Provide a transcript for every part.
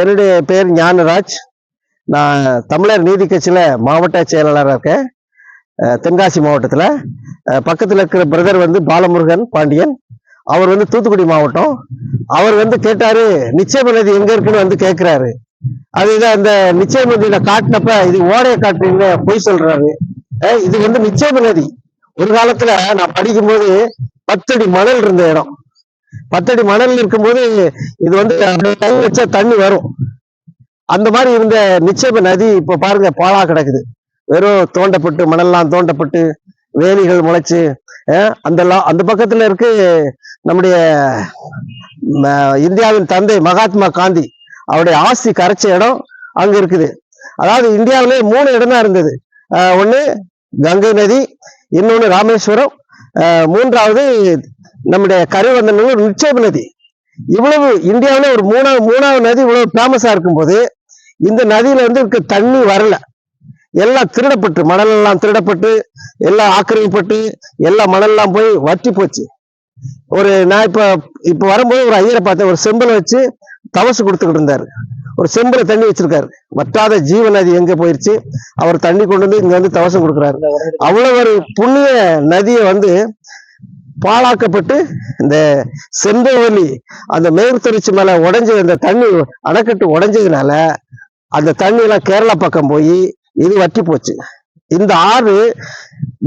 என்னுடைய பேர் ஞானராஜ். நான் தமிழர் நீதி கட்சியில் மாவட்ட செயலாளராக இருக்கேன். தென்காசி மாவட்டத்தில். பக்கத்தில் இருக்கிற பிரதர் வந்து பாலமுருகன் பாண்டியன். அவர் வந்து தூத்துக்குடி மாவட்டம். அவர் வந்து கேட்டாரு நிச்சயம் நதி எங்க இருக்குன்னு வந்து கேட்கிறாரு அதுதான் அந்த நிச்சயம் நதியில காட்டினப்ப இது ஓடைய காட்டுறீங்க பொய் சொல்றாரு. இது வந்து நிச்சயம் நதி ஒரு காலத்துல நான் படிக்கும்போது பத்தடி மணல் இருந்த இடம். பத்தடி மணல் இருக்கும்போது இது வந்து கை வச்சா தண்ணி வரும். அந்த மாதிரி இருந்த நிச்சயம நதி இப்ப பாருங்க பாழா கிடக்குது. வெறும் தோண்டப்பட்டு மணல்லாம் தோண்டப்பட்டு வேலிகள் முளைச்சு அந்த அந்த பக்கத்துல இருக்கு நம்முடைய இந்தியாவின் தந்தை மகாத்மா காந்தி. அவருடைய ஆசி கரைச்ச இடம் அங்க இருக்குது. அதாவது இந்தியாவிலே மூணு இடம் தான் இருந்தது ஒன்று கங்கை நதி இன்னொன்னு ராமேஸ்வரம் மூன்றாவது நம்முடைய கரிவந்தனூர் நிச்சேப நதி. இவ்வளவு இந்தியாவில் ஒரு மூணாவது மூணாவது நதி இவ்வளவு ஃபேமஸாக இருக்கும்போது இந்த நதியில வந்து இருக்க தண்ணி வரல. எல்லாம் திருடப்பட்டு மணல் எல்லாம் திருடப்பட்டு எல்லாம் ஆக்கிரமிப்பட்டு எல்லா மணல்லாம் போய் வற்றி போச்சு. ஒரு நான் இப்ப இப்ப வரும்போது ஒரு ஐயரை பார்த்தேன் ஒரு செம்பலை வச்சு தவசு கொடுத்துக்கிட்டு இருந்தாரு. ஒரு செம்பல தண்ணி வச்சிருக்காரு. வற்றாத ஜீவன் நதி எங்க போயிருச்சு? அவர் தண்ணி கொண்டு வந்து இங்க வந்து தவசம் கொடுக்குறாரு. அவ்வளவு ஒரு புண்ணிய நதியை வந்து பாழாக்கப்பட்டு இந்த செம்பவலி அந்த மேற்தொரிச்சி மேல உடைஞ்ச அந்த தண்ணி அணைக்கட்டு உடஞ்சதுனால அந்த தண்ணி எல்லாம் கேரளா பக்கம் போய் இது வற்றி போச்சு. இந்த ஆறு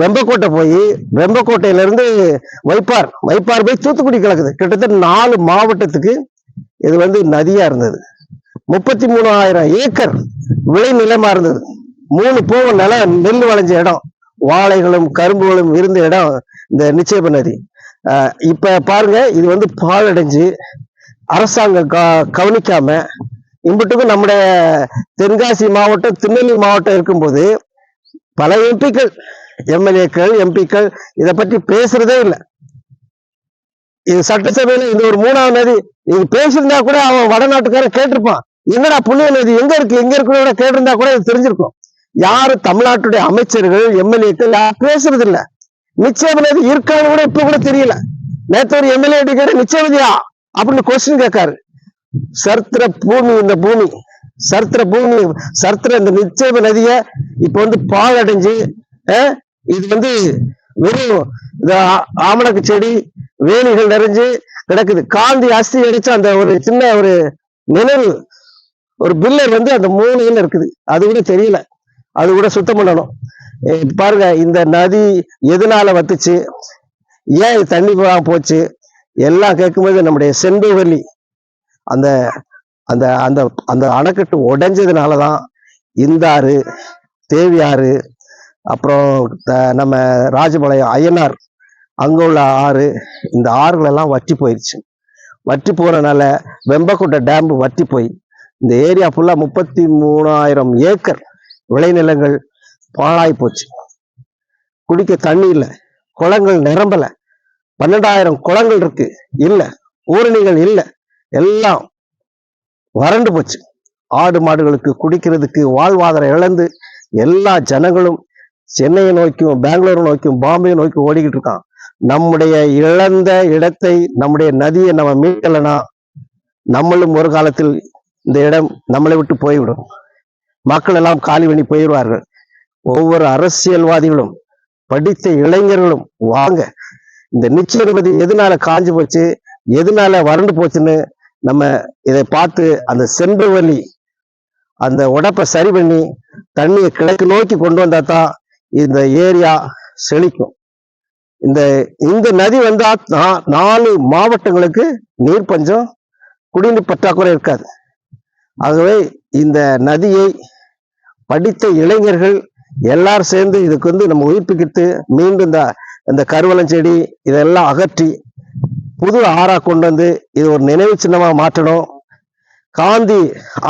வெம்பக்கோட்டை போய் வெம்பக்கோட்டையில இருந்து வைப்பார். வைப்பார் போய் தூத்துக்குடி கிடக்குது கிட்டத்தட்ட நாலு மாவட்டத்துக்கு இது வந்து நதியா இருந்தது. முப்பத்தி மூணாயிரம் ஏக்கர் விளை நிலமா இருந்தது. மூணு போக நில நெல் வளைஞ்ச இடம். வாழைகளும் கரும்புகளும் இருந்த இடம் இந்த நிச்சயப நதி. ஆஹ் இப்ப பாருங்க இது வந்து பாழடைஞ்சு அரசாங்கம் க- கவனிக்காம இம்பட்டுக்கும் நம்முடைய தென்காசி மாவட்டம் திருநெல்வேலி மாவட்டம் இருக்கும்போது பல எம்பிக்கள் எம்எல்ஏக்கள் எம்பிக்கள் இதை பற்றி பேசுறதே இல்லை. இது சட்டசபையில இது ஒரு மூணாவது நதி இது பேசியிருந்தா கூட அவன் வடநாட்டுக்காரன் கேட்டிருப்பான். என்னடா புள்ளியல் நதி எங்க இருக்கு? எங்க இருக்குன்னு கேட்டிருந்தா கூட இது தெரிஞ்சிருக்கும். யாரு தமிழ்நாட்டுடைய அமைச்சர்கள் எம்எல்ஏக்கள் யாரும் பேசுறது இல்ல நிச்சயம் நதி இருக்கான்னு கூட இப்ப கூட தெரியல. நேத்து ஒரு எம்எல்ஏ கேட்ட நிச்சயமதியா? அப்படின்னு கொஸ்டின் கேட்காரு. சரித்திர பூமி இந்த பூமி. சரித்திர பூமி சரித்திர இந்த நிச்சயம நதிய இப்ப வந்து பாழடைஞ்சு அஹ், இது வந்து வெறும் இந்த ஆமணக்கு செடி வேலிகள் நிறைஞ்சு கிடக்குது. காந்தி அஸ்தி அடிச்ச அந்த ஒரு சின்ன ஒரு நினைவு ஒரு பில்லர் வந்து அந்த மூலையில இருக்குது. அது கூட தெரியல. அது கூட சுத்தம் பண்ணணும். பாருங்க இந்த நதி எதனால வத்துச்சு? ஏன் தண்ணி போச்சு? எல்லாம் கேட்கும்போது நம்முடைய செண்பவல்லி அந்த அந்த அந்த அந்த அணைக்கட்டு உடைஞ்சதுனாலதான் இந்த ஆறு தேவியாறு அப்புறம் த- நம்ம ராஜபாளையம் அய்யனார் அங்கே உள்ள ஆறு இந்த ஆறுகளெல்லாம் வற்றி போயிடுச்சு வற்றி போறதுனால வெம்பக்கோட்டை டேம் வற்றி போய் இந்த ஏரியா ஃபுல்லாக முப்பத்தி மூணாயிரம் ஏக்கர் விளைநிலங்கள் பாழாய் போச்சு. குடிக்க தண்ணி இல்லை குளங்கள் நிரம்பல பன்னெண்டாயிரம் குளங்கள் இருக்கு இல்ல ஊரணிகள் இல்ல எல்லாம் வறண்டு போச்சு. ஆடு மாடுகளுக்கு குடிக்கிறதுக்கு வாழ்வாதாரம் இழந்து எல்லா ஜனங்களும் சென்னையை நோக்கியும் பெங்களூர் நோக்கியும் பாம்பே நோக்கி ஓடிக்கிட்டு இருக்கான். நம்முடைய இழந்த இடத்தை நம்முடைய நதியை நம்ம மீட்கலைன்னா நம்மளும் ஒரு காலத்தில் இந்த இடம் நம்மளை விட்டு போய்விடும். மக்கள் எல்லாம் காலி பண்ணி போயிடுவார்கள். ஒவ்வொரு அரசியல்வாதிகளும் படித்த இளைஞர்களும் வாங்க. இந்த நிச்சயபதி எதனால காஞ்சு போச்சு எதனால வறண்டு போச்சுன்னு நம்ம இதை பார்த்து அந்த சென்று வழி அந்த உடப்பை சரி பண்ணி தண்ணியை கிழக்கு நோக்கி கொண்டு வந்தா தான் இந்த ஏரியா செழிக்கும். இந்த இந்த நதி வந்தா நா- நாலு மாவட்டங்களுக்கு நீர் பஞ்சம் குடிநீர் பற்றாக்குறை இருக்காது. ஆகவே இந்த நதியை படித்த இளைஞர்கள் எல்லாரும் சேர்ந்து இதுக்கு வந்து நம்ம உயிர்ப்பிக்கிட்டு மீண்டும் இந்த இந்த கருவலஞ்செடி இதெல்லாம் அகற்றி புது ஆறா கொண்டு வந்து இது ஒரு நினைவு சின்னமாக மாற்றணும். காந்தி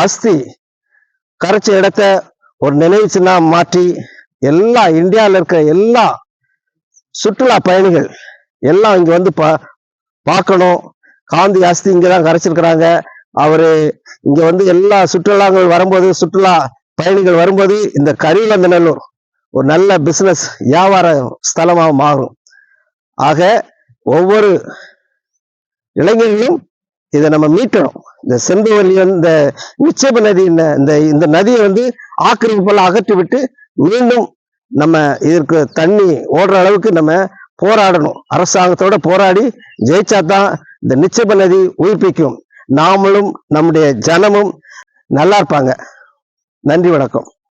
அஸ்தி கரைச்ச இடத்த ஒரு நினைவு சின்னமாக மாற்றி எல்லா இந்தியாவில் இருக்கிற எல்லா சுற்றுலா பயணிகள் எல்லாம் இங்கே வந்து பா பார்க்கணும். காந்தி அஸ்தி இங்கே தான் கரைச்சிருக்கிறாங்க. அவரு இங்க வந்து எல்லா சுற்றுலாங்கள் வரும்போது சுற்றுலா பயணிகள் வரும்போது இந்த கரிவலந்தநல்லூர் ஒரு நல்ல பிசினஸ் வியாபார ஸ்தலமாக மாறும். ஆக ஒவ்வொரு இளைஞர்களும் இதை நம்ம மீட்டணும். இந்த செம்பவெளி இந்த நிச்சயப நதி இந்த இந்த- நதியை வந்து ஆக்கிரமிப்பெல்லாம் அகற்றி விட்டு மீண்டும் நம்ம இதற்கு தண்ணி ஓடுற அளவுக்கு நம்ம போராடணும். அரசாங்கத்தோட போராடி ஜெயிச்சா தான் இந்த நிச்சேப நதி உயிர்ப்பிக்கும். நாமளும் நம்முடைய ஜனமும் நல்லா இருப்பாங்க. நன்றி வணக்கம்.